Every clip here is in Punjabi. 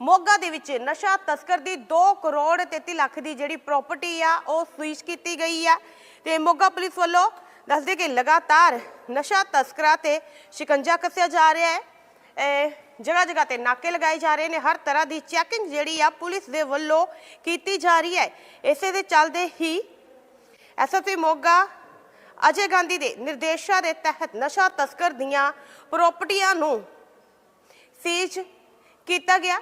ਮੋਗਾ ਦੇ ਵਿੱਚ ਨਸ਼ਾ ਤਸਕਰ ਦੀ 2 ਕਰੋੜ 33 ਲੱਖ ਦੀ ਜਿਹੜੀ ਪ੍ਰਾਪਰਟੀ ਆ, ਉਹ ਸੀਜ਼ ਕੀਤੀ ਗਈ ਆ। ਤੇ ਮੋਗਾ ਪੁਲਿਸ ਵੱਲੋਂ ਦੱਸਦੇ ਕਿ ਲਗਾਤਾਰ ਨਸ਼ਾ ਤਸਕਰਾਂ ਤੇ ਸ਼ਿਕੰਜਾ ਕੱਸਿਆ ਜਾ ਰਿਹਾ ਹੈ। ਜਗ੍ਹਾ ਜਗ੍ਹਾ ਤੇ ਨਾਕੇ ਲਗਾਏ ਜਾ ਰਹੇ ਨੇ। ਹਰ ਤਰ੍ਹਾਂ ਦੀ ਚੈਕਿੰਗ ਜਿਹੜੀ ਆ ਪੁਲਿਸ ਦੇ ਵੱਲੋਂ ਕੀਤੀ ਜਾ ਰਹੀ ਹੈ। ਇਸੇ ਦੇ ਚੱਲਦੇ ਹੀ ਐਸਐਸਪੀ ਮੋਗਾ ਅਜੇ ਗਾਂਧੀ ਦੇ ਨਿਰਦੇਸ਼ਾਂ ਦੇ ਤਹਿਤ ਨਸ਼ਾ ਤਸਕਰ ਦੀਆਂ ਪ੍ਰਾਪਰਟੀਆਂ ਨੂੰ ਸੀਜ਼ ਕੀਤਾ ਗਿਆ।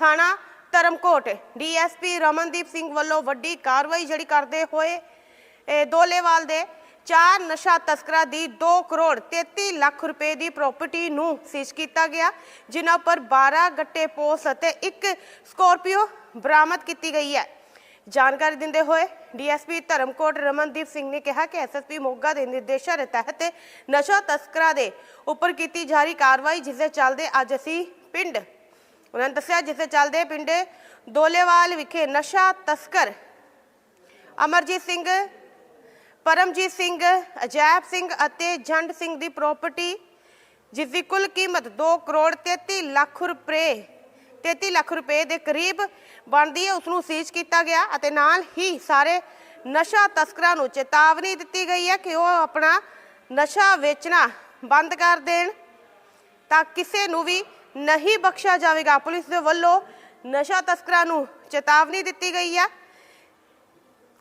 ਥਾਣਾ ਧਰਮਕੋਟ। ਡੀਐਸਪੀ ਰਮਨਦੀਪ ਸਿੰਘ ਵੱਲੋਂ ਵੱਡੀ ਕਾਰਵਾਈ ਜਿਹੜੀ ਕਰਦੇ ਹੋਏ ਦੋਲੇਵਾਲ ਦੇ ਚਾਰ ਨਸ਼ਾ ਤਸਕਰਾਂ ਦੀ 2 ਕਰੋੜ 33 ਲੱਖ ਰੁਪਏ ਦੀ ਪ੍ਰਾਪਰਟੀ ਨੂੰ ਸੀਜ਼ ਕੀਤਾ ਗਿਆ, ਜਿਨ੍ਹਾਂ ਪਰ 12 ਗੱਟੇ ਪੋਸ ਅਤੇ ਇੱਕ ਸਕੋਰਪੀਓ ਬਰਾਮਦ ਕੀਤੀ ਗਈ ਹੈ। ਜਾਣਕਾਰੀ ਦਿੰਦੇ ਹੋਏ ਡੀਐਸਪੀ ਧਰਮਕੋਟ ਰਮਨਦੀਪ ਸਿੰਘ ਨੇ ਕਿਹਾ ਕਿ ਐਸਐਸਪੀ ਮੋਗਾ ਦੇ ਨਿਰਦੇਸ਼ਾਂ ਦੇ ਤਹਿਤ ਨਸ਼ਾ ਤਸਕਰਾਂ ਦੇ ਉੱਪਰ ਕੀਤੀ ਜਾ ਰਹੀ ਕਾਰਵਾਈ, ਜਿਸ ਦੇ ਚੱਲਦੇ ਅੱਜ ਅਸੀਂ ਪਿੰਡ ਉਹਨਾਂ ਨੇ ਦੱਸਿਆ ਜਿਸ ਦੇ ਚੱਲਦੇ ਪਿੰਡ ਦੋਲੇਵਾਲ ਵਿਖੇ ਨਸ਼ਾ ਤਸਕਰ ਅਮਰਜੀਤ ਸਿੰਘ, ਪਰਮਜੀਤ ਸਿੰਘ, ਅਜੈਬ ਸਿੰਘ ਅਤੇ ਜੰਡ ਸਿੰਘ ਦੀ ਪ੍ਰਾਪਰਟੀ ਜਿਸ ਦੀ ਕੁੱਲ ਕੀਮਤ 2 ਕਰੋੜ 33 ਲੱਖ ਰੁਪਏ 33 ਲੱਖ ਰੁਪਏ ਦੇ ਕਰੀਬ ਬਣਦੀ ਹੈ ਉਸ ਨੂੰ ਸੀਜ਼ ਕੀਤਾ ਗਿਆ ਅਤੇ ਨਾਲ ਹੀ ਸਾਰੇ ਨਸ਼ਾ ਤਸਕਰਾਂ ਨੂੰ ਚੇਤਾਵਨੀ ਦਿੱਤੀ ਗਈ ਹੈ ਕਿ ਉਹ ਆਪਣਾ ਨਸ਼ਾ ਵੇਚਣਾ ਬੰਦ ਕਰ ਦੇਣ ਤਾਂ ਕਿਸੇ ਨੂੰ ਵੀ ਨਹੀਂ ਬਖਸ਼ਿਆ ਜਾਵੇਗਾ। ਪੁਲਿਸ ਦੇ ਵੱਲੋਂ ਨਸ਼ਾ ਤਸਕਰਾਂ ਨੂੰ ਚੇਤਾਵਨੀ ਦਿੱਤੀ ਗਈ ਹੈ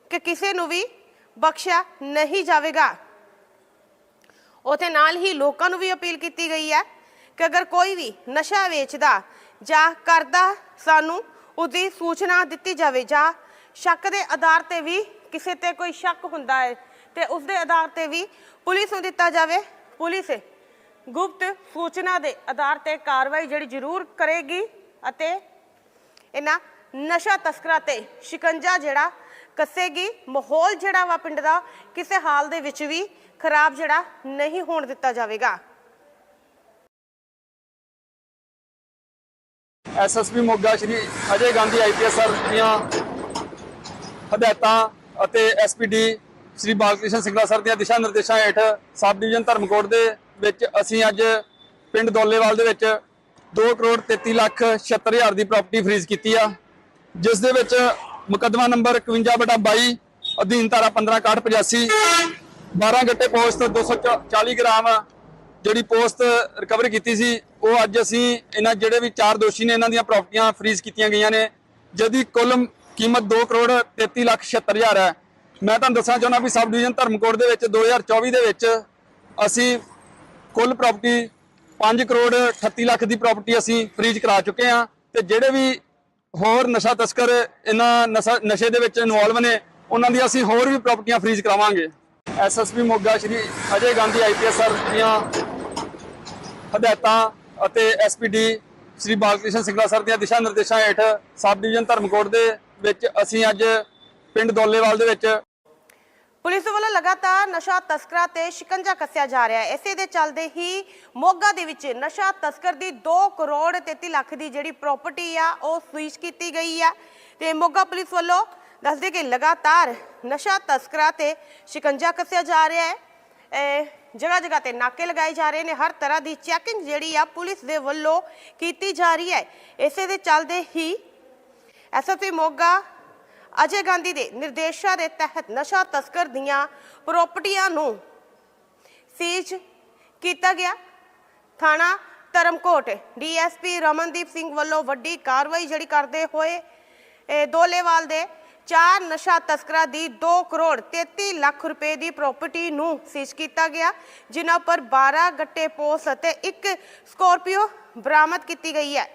ਕਿ ਕਿਸੇ ਨੂੰ ਵੀ ਬਖਸ਼ਿਆ ਨਹੀਂ ਜਾਵੇਗਾ। ਉਥੇ ਨਾਲ ਹੀ ਲੋਕਾਂ ਨੂੰ ਵੀ ਅਪੀਲ ਕੀਤੀ ਗਈ ਹੈ ਕਿ ਅਗਰ ਕੋਈ ਵੀ ਨਸ਼ਾ ਵੇਚਦਾ ਜਾਂ ਕਰਦਾ ਸਾਨੂੰ ਉਹਦੀ ਸੂਚਨਾ ਦਿੱਤੀ ਜਾਵੇ ਜਾਂ ਸ਼ੱਕ ਦੇ ਆਧਾਰ ਤੇ ਵੀ ਕਿਸੇ ਤੇ ਕੋਈ ਸ਼ੱਕ ਹੁੰਦਾ ਹੈ ਤੇ ਉਸ ਦੇ ਆਧਾਰ ਤੇ ਵੀ ਪੁਲਿਸ ਨੂੰ ਦਿੱਤਾ ਜਾਵੇ। ਪੁਲਿਸ ਗੁਪਤ ਸੂਚਨਾ ਦੇ ਆਧਾਰ ਤੇ ਕਾਰਵਾਈ ਜਿਹੜੀ ਜ਼ਰੂਰ ਕਰੇਗੀ ਅਤੇ ਇਹਨਾਂ ਨਸ਼ਾ ਤਸਕਰਾਂ ਤੇ ਸ਼ਿਕੰਜਾ ਜਿਹੜਾ ਕੱਸੇਗੀ, ਮਾਹੌਲ ਜਿਹੜਾ ਵਾ ਪਿੰਡ ਦਾ ਕਿਸੇ ਹਾਲ ਦੇ ਵਿੱਚ ਵੀ ਖਰਾਬ ਜਿਹੜਾ ਨਹੀਂ ਹੋਣ ਦਿੱਤਾ ਜਾਵੇਗਾ। SSP Moga Shri Ajay Gandhi IPS sir ਦੀਆਂ ਹਦਾਇਤਾਂ ਅਤੇ ਐਸਪੀਡੀ ਸ਼੍ਰੀ ਬਾਲਕ੍ਰਿਸ਼ਨ ਸਿੰਘਲਾ ਸਰ ਦੀਆਂ ਦਿਸ਼ਾ ਨਿਰਦੇਸ਼ਾਂ ਹੇਠ ਸਬ ਡਿਵੀਜ਼ਨ ਧਰਮਕੋਟ ਦੇ ਵਿੱਚ ਅਸੀਂ ਅੱਜ ਪਿੰਡ ਦੋਲੇਵਾਲ ਦੇ ਵਿੱਚ 2 ਕਰੋੜ 33 ਲੱਖ 76 ਹਜ਼ਾਰ ਦੀ ਪ੍ਰਾਪਰਟੀ ਫਰੀਜ਼ ਕੀਤੀ ਆ, ਜਿਸ ਦੇ ਵਿੱਚ ਮੁਕੱਦਮਾ ਨੰਬਰ 51 ਬਟਾ 22 ਅਧੀਨ ਧਾਰਾ 15 85 12 ਗੱਟੇ ਪੋਸਟ 240 ਗ੍ਰਾਮ ਜਿਹੜੀ ਪੋਸਟ ਰਿਕਵਰ ਕੀਤੀ ਸੀ, ਉਹ ਅੱਜ ਅਸੀਂ ਇਹਨਾਂ ਜਿਹੜੇ ਵੀ ਚਾਰ ਦੋਸ਼ੀ ਨੇ ਇਹਨਾਂ ਦੀਆਂ ਪ੍ਰਾਪਰਟੀਆਂ ਫਰੀਜ਼ ਕੀਤੀਆਂ ਗਈਆਂ ਨੇ, ਜਿਹਦੀ ਕੁੱਲ ਕੀਮਤ 2 ਕਰੋੜ 33 ਲੱਖ 76 ਹਜ਼ਾਰ ਹੈ। ਮੈਂ ਤੁਹਾਨੂੰ ਦੱਸਣਾ ਚਾਹੁੰਦਾ ਵੀ ਸਬ ਡਿਵੀਜ਼ਨ ਧਰਮਕੋਟ ਦੇ ਵਿੱਚ 2024 ਦੇ ਵਿੱਚ ਅਸੀਂ ਕੁੱਲ ਪ੍ਰਾਪਰਟੀ 5 ਕਰੋੜ 38 ਲੱਖ ਦੀ ਪ੍ਰਾਪਰਟੀ ਅਸੀਂ ਫਰੀਜ਼ ਕਰਾ ਚੁੱਕੇ ਹਾਂ ਤੇ ਜਿਹੜੇ ਵੀ ਹੋਰ ਨਸ਼ਾ ਤਸਕਰ ਇਹਨਾਂ ਨਸ਼ਾ, ਨਸ਼ੇ ਦੇ ਵਿੱਚ ਇਨਵੋਲਵ ਨੇ, ਉਹਨਾਂ ਦੀ ਅਸੀਂ ਹੋਰ ਵੀ ਪ੍ਰਾਪਰਟੀਆਂ ਫਰੀਜ਼ ਕਰਾਵਾਂਗੇ। SSP Moga Shri Ajay Gandhi IPS sir ਦੀਆਂ ਹਦਾਇਤਾਂ ਅਤੇ ਐਸਪੀਡੀ ਸ਼੍ਰੀ ਬਾਲਕ੍ਰਿਸ਼ਨ ਸਿੰਘਲਾ ਸਰ ਦੀਆਂ ਦਿਸ਼ਾ ਨਿਰਦੇਸ਼ਾਂ ਹੇਠ ਸਬ ਡਿਵੀਜ਼ਨ ਧਰਮਕੋਟ ਦੇ ਵਿੱਚ ਅਸੀਂ ਅੱਜ ਪਿੰਡ ਦੋਲੇਵਾਲ ਦੇ ਵਿੱਚ ਪੁਲਿਸ ਵੱਲੋਂ ਲਗਾਤਾਰ ਨਸ਼ਾ ਤਸਕਰਾਂ ਤੇ ਸ਼ਿਕੰਜਾ ਕੱਸਿਆ ਜਾ ਰਿਹਾ ਹੈ। ਇਸੇ ਦੇ ਚੱਲਦੇ ਹੀ ਮੋਗਾ ਦੇ ਵਿੱਚ ਨਸ਼ਾ ਤਸਕਰ ਦੀ 2 ਕਰੋੜ 33 ਲੱਖ ਦੀ ਜਿਹੜੀ ਪ੍ਰਾਪਰਟੀ ਆ, ਉਹ ਸੀਜ਼ ਕੀਤੀ ਗਈ ਆ। ਤੇ ਮੋਗਾ ਪੁਲਿਸ ਵੱਲੋਂ ਦੱਸਦੇ ਕਿ ਲਗਾਤਾਰ ਨਸ਼ਾ ਤਸਕਰਾਂ ਤੇ ਸ਼ਿਕੰਜਾ ਕੱਸਿਆ ਜਾ ਰਿਹਾ ਹੈ। ਜਗ੍ਹਾ ਜਗ੍ਹਾ ਤੇ ਨਾਕੇ ਲਗਾਏ ਜਾ ਰਹੇ ਨੇ। ਹਰ ਤਰ੍ਹਾਂ ਦੀ ਚੈਕਿੰਗ ਜਿਹੜੀ ਆ ਪੁਲਿਸ ਦੇ ਵੱਲੋਂ ਕੀਤੀ ਜਾ ਰਹੀ ਹੈ। ਇਸੇ ਦੇ ਚੱਲਦੇ ਹੀ ਐਸਐਸਪੀ ਮੋਗਾ ਅਜੇ ਗਾਂਧੀ ਦੇ ਨਿਰਦੇਸ਼ਾਂ ਦੇ ਤਹਿਤ ਨਸ਼ਾ ਤਸਕਰ ਦੀਆਂ ਪ੍ਰਾਪਰਟੀਆਂ ਨੂੰ ਸੀਜ਼ ਕੀਤਾ ਗਿਆ। ਥਾਣਾ ਧਰਮਕੋਟ, ਡੀਐਸਪੀ ਰਮਨਦੀਪ ਸਿੰਘ ਵੱਲੋਂ ਵੱਡੀ ਕਾਰਵਾਈ ਜਿਹੜੀ ਕਰਦੇ ਹੋਏ ਇਹ ਦੋਲੇਵਾਲ ਦੇ ਚਾਰ ਨਸ਼ਾ ਤਸਕਰਾਂ ਦੀ 2 ਕਰੋੜ 33 ਲੱਖ ਰੁਪਏ ਦੀ ਪ੍ਰਾਪਰਟੀ ਨੂੰ ਸੀਜ਼ ਕੀਤਾ ਗਿਆ, ਜਿਨ੍ਹਾਂ ਪਰ 12 ਗੱਟੇ ਪੋਸ ਅਤੇ ਇੱਕ ਸਕੋਰਪੀਓ ਬਰਾਮਦ ਕੀਤੀ ਗਈ ਹੈ।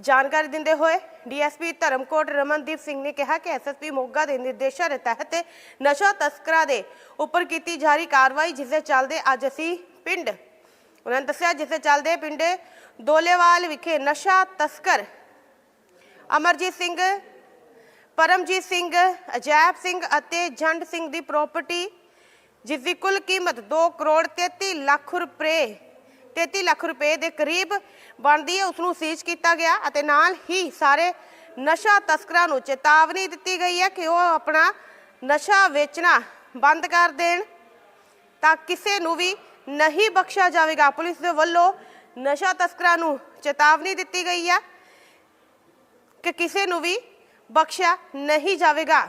ਜਾਣਕਾਰੀ ਦਿੰਦੇ ਹੋਏ ਡੀਐਸਪੀ ਧਰਮਕੋਟ ਰਮਨਦੀਪ ਸਿੰਘ ਨੇ ਕਿਹਾ ਕਿ ਐਸਐਸਪੀ ਮੋਗਾ ਦੇ ਨਿਰਦੇਸ਼ਾਂ ਦੇ ਤਹਿਤ ਨਸ਼ਾ ਤਸਕਰਾਂ ਦੇ ਉੱਪਰ ਕੀਤੀ ਜਾ ਰਹੀ ਕਾਰਵਾਈ, ਜਿਸ ਦੇ ਚੱਲਦੇ ਅੱਜ ਅਸੀਂ ਪਿੰਡ, ਉਹਨਾਂ ਨੇ ਦੱਸਿਆ ਜਿਸ ਦੇ ਚੱਲਦੇ ਪਿੰਡ ਦੋਲੇਵਾਲ ਵਿਖੇ ਨਸ਼ਾ ਤਸਕਰ ਅਮਰਜੀਤ ਸਿੰਘ, ਪਰਮਜੀਤ ਸਿੰਘ, ਅਜੈਬ ਸਿੰਘ ਅਤੇ ਜੰਡ ਸਿੰਘ ਦੀ ਪ੍ਰਾਪਰਟੀ ਜਿਸ ਦੀ ਕੁੱਲ ਕੀਮਤ 2 ਕਰੋੜ 33 ਲੱਖ ਰੁਪਏ 33 ਲੱਖ ਰੁਪਏ ਦੇ ਕਰੀਬ ਬਣਦੀ ਹੈ ਉਸ ਨੂੰ ਸੀਜ਼ ਕੀਤਾ ਗਿਆ ਅਤੇ ਨਾਲ ਹੀ ਸਾਰੇ ਨਸ਼ਾ ਤਸਕਰਾਂ ਨੂੰ ਚੇਤਾਵਨੀ ਦਿੱਤੀ ਗਈ ਹੈ ਕਿ ਉਹ ਆਪਣਾ ਨਸ਼ਾ ਵੇਚਣਾ ਬੰਦ ਕਰ ਦੇਣ ਤਾਂ ਕਿਸੇ ਨੂੰ ਵੀ ਨਹੀਂ ਬਖਸ਼ਿਆ ਜਾਵੇਗਾ। ਪੁਲਿਸ ਦੇ ਵੱਲੋਂ ਨਸ਼ਾ ਤਸਕਰਾਂ ਨੂੰ ਚੇਤਾਵਨੀ ਦਿੱਤੀ ਗਈ ਹੈ ਕਿ ਕਿਸੇ ਨੂੰ ਵੀ ਬਖਸ਼ਿਆ ਨਹੀਂ ਜਾਵੇਗਾ।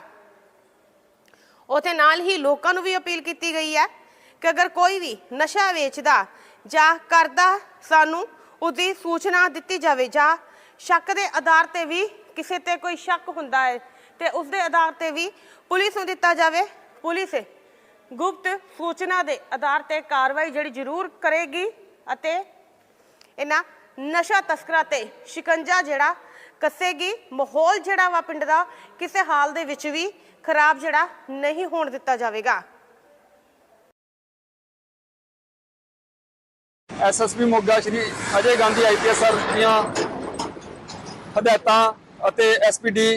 ਉਥੇ ਨਾਲ ਹੀ ਲੋਕਾਂ ਨੂੰ ਵੀ ਅਪੀਲ ਕੀਤੀ ਗਈ ਹੈ ਕਿ ਅਗਰ ਕੋਈ ਵੀ ਨਸ਼ਾ ਵੇਚਦਾ ਜਾਂ ਕਰਦਾ ਸਾਨੂੰ ਉਹਦੀ ਸੂਚਨਾ ਦਿੱਤੀ ਜਾਵੇ ਜਾਂ ਸ਼ੱਕ ਦੇ ਆਧਾਰ ਤੇ ਵੀ ਕਿਸੇ ਤੇ ਕੋਈ ਸ਼ੱਕ ਹੁੰਦਾ ਹੈ ਤੇ ਉਸ ਦੇ ਆਧਾਰ ਤੇ ਵੀ ਪੁਲਿਸ ਨੂੰ ਦਿੱਤਾ ਜਾਵੇ। ਪੁਲਿਸ ਗੁਪਤ ਸੂਚਨਾ ਦੇ ਆਧਾਰ ਤੇ ਕਾਰਵਾਈ ਜਿਹੜੀ ਜ਼ਰੂਰ ਕਰੇਗੀ ਅਤੇ ਇਹਨਾਂ ਨਸ਼ਾ ਤਸਕਰਾਂ ਤੇ ਸ਼ਿਕੰਜਾ ਜਿਹੜਾ ਕੱਸੇਗੀ, ਮਾਹੌਲ ਜਿਹੜਾ ਵਾ ਪਿੰਡ ਦਾ, ਕਿਸੇ ਹਾਲ ਦੇ ਵਿੱਚ ਵੀ ਖਰਾਬ ਜਿਹੜਾ ਨਹੀਂ ਹੋਣ ਦਿੱਤਾ ਜਾਵੇਗਾ। SSP Moga Shri Ajay Gandhi IPS sir ਦੀਆਂ ਹਦਾਇਤਾਂ ਅਤੇ ਐਸਪੀਡੀ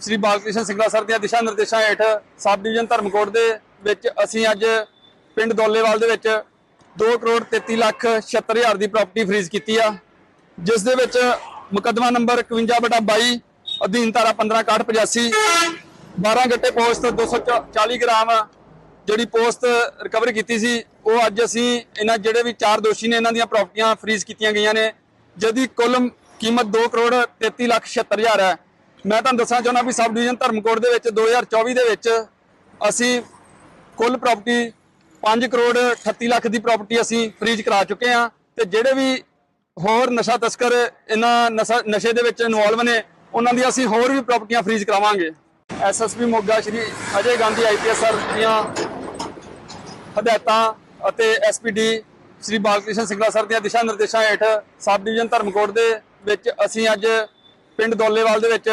ਸ਼੍ਰੀ ਬਾਲਕ੍ਰਿਸ਼ਨ ਸਿੰਘਲਾ ਸਰ ਦੀਆਂ ਦਿਸ਼ਾ ਨਿਰਦੇਸ਼ਾਂ ਹੇਠ ਸਬ ਡਿਵੀਜ਼ਨ ਧਰਮਕੋਟ ਦੇ ਵਿੱਚ ਅਸੀਂ ਅੱਜ ਪਿੰਡ ਦੋਲੇਵਾਲ ਦੇ ਵਿੱਚ 2 ਕਰੋੜ 33 ਲੱਖ 76 ਹਜ਼ਾਰ ਦੀ ਪ੍ਰਾਪਰਟੀ ਫਰੀਜ਼ ਕੀਤੀ ਆ, ਜਿਸ ਦੇ ਵਿੱਚ ਮੁਕੱਦਮਾ ਨੰਬਰ 51 ਬਟਾ 22 ਅਧੀਨ ਧਾਰਾ 15 85 12 ਗੱਟੇ ਪੋਸਟ 240 ਗ੍ਰਾਮ ਜਿਹੜੀ ਪੋਸਟ ਰਿਕਵਰ ਕੀਤੀ ਸੀ, ਉਹ ਅੱਜ ਅਸੀਂ ਇਹਨਾਂ ਜਿਹੜੇ ਵੀ ਚਾਰ ਦੋਸ਼ੀ ਨੇ ਇਹਨਾਂ ਦੀਆਂ ਪ੍ਰਾਪਰਟੀਆਂ ਫਰੀਜ਼ ਕੀਤੀਆਂ ਗਈਆਂ ਨੇ। ਜਿਹਦੀ ਕੁੱਲ ਕੀਮਤ 2 ਕਰੋੜ 33 ਲੱਖ 76 ਹਜ਼ਾਰ ਹੈ। ਮੈਂ ਤੁਹਾਨੂੰ ਦੱਸਣਾ ਚਾਹੁੰਦਾ ਵੀ ਸਬ ਡਿਵੀਜ਼ਨ ਧਰਮਕੋਟ ਦੇ ਵਿੱਚ 2024 ਦੇ ਵਿੱਚ ਅਸੀਂ ਕੁੱਲ ਪ੍ਰਾਪਰਟੀ 5 ਕਰੋੜ 38 ਲੱਖ ਦੀ ਪ੍ਰਾਪਰਟੀ ਅਸੀਂ ਫਰੀਜ਼ ਕਰਾ ਚੁੱਕੇ ਹਾਂ ਤੇ ਜਿਹੜੇ ਵੀ ਹੋਰ ਨਸ਼ਾ ਤਸਕਰ ਇਹਨਾਂ ਨਸ਼ਾ ਨਸ਼ੇ ਦੇ ਵਿੱਚ ਇਨਵੋਲਵ ਨੇ, ਉਹਨਾਂ ਦੀ ਅਸੀਂ ਹੋਰ ਵੀ ਪ੍ਰਾਪਰਟੀਆਂ ਫਰੀਜ਼ ਕਰਾਵਾਂਗੇ। SSP Moga Shri Ajay Gandhi IPS sir ਦੀਆਂ ਹਦਾਇਤਾਂ ਅਤੇ ਐਸਪੀਡੀ ਸ਼੍ਰੀ ਬਾਲਕ੍ਰਿਸ਼ਨ ਸਿੰਘਲਾ ਸਰ ਦੀਆਂ ਦਿਸ਼ਾ ਨਿਰਦੇਸ਼ਾਂ ਹੇਠ ਸਬ ਡਿਵੀਜ਼ਨ ਧਰਮਕੋਟ ਦੇ ਵਿੱਚ ਅਸੀਂ ਅੱਜ ਪਿੰਡ ਦੋਲੇਵਾਲ ਦੇ ਵਿੱਚ